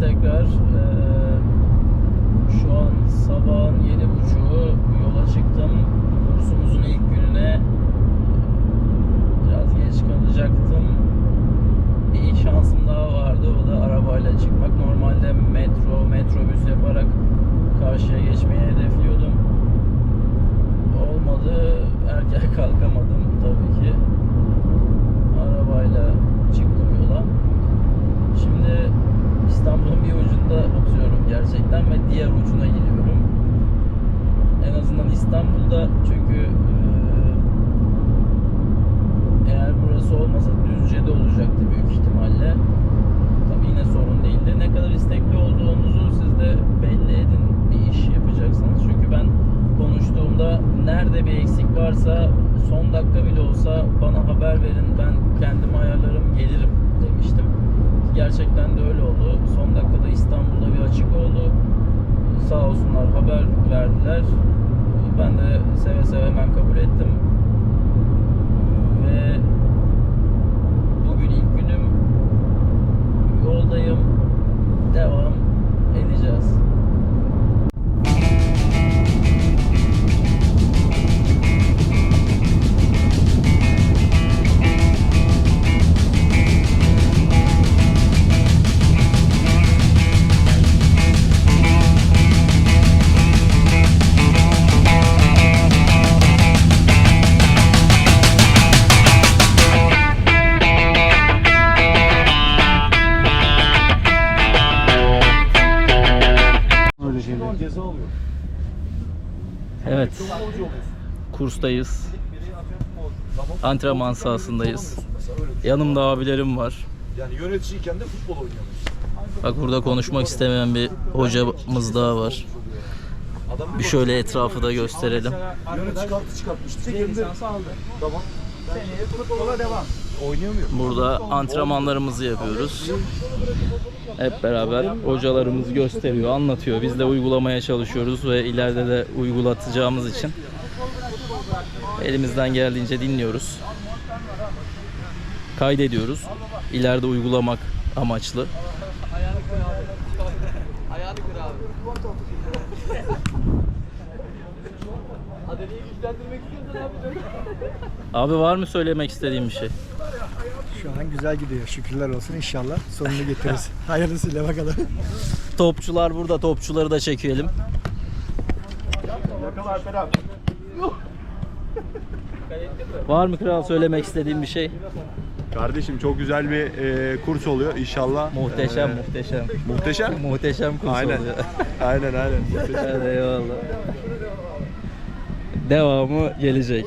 tekrar. Şu an sabahın yedi buçuğu yola çıktım. Kursumuzun ilk gününe biraz geç kalacaktım. Bir şansım daha vardı. O da arabayla çıkmak. Normalde metro, metrobüs İstanbul'un bir ucunda oturuyorum gerçekten ve diğer ucuna gidiyorum. En azından İstanbul'da çünkü eğer burası olmasa Düzce'de olacaktı büyük ihtimalle. Tabii yine sorun değildi. Ne kadar istekli olduğunuzu siz de belli edin bir iş yapacaksanız. Çünkü ben konuştuğumda nerede bir eksik varsa son dakika bile olsa bana haber verin ben kendim ayarlarım gelirim demiştim. Gerçekten de öyle oldu. Son dakikada İstanbul'da bir açık oldu. Sağ olsunlar haber verdiler. Ben de seve seve hemen kabul ettim. Ceza oluyor. Evet, kurstayız. Antrenman sahasındayız. Yanımda abilerim var. Yani yöneticiyken de futbol oynuyormuş. Bak burada konuşmak istemeyen bir hocamız daha var. Bir şöyle etrafı da gösterelim. Yönetici kartı çıkartmıştı. Tek Kendi- lisansı aldı. Tamam. Seneye futbola devam. Oynayamıyor. Burada antrenmanlarımızı yapıyoruz. Hep beraber hocalarımız gösteriyor, anlatıyor. Biz de uygulamaya çalışıyoruz ve ileride de uygulatacağımız için elimizden geldiğince dinliyoruz. Kaydediyoruz. İleride uygulamak amaçlı. Ayağını kır abi. Adeliyi güçlendirmek istiyorsan abi. Abi var mı söylemek istediğim bir şey? Şu an güzel gidiyor. Şükürler olsun inşallah. Sonunu getiririz. Hayırlısıyla bakalım. Topçular burada, topçuları da çekelim. Var mı kral söylemek istediğim bir şey? Kardeşim çok güzel bir e, kurs oluyor inşallah. Muhteşem, E, muhteşem. muhteşem. Muhteşem kurs Aynen. oluyor. aynen aynen. Hadi eyvallah. Devamı gelecek.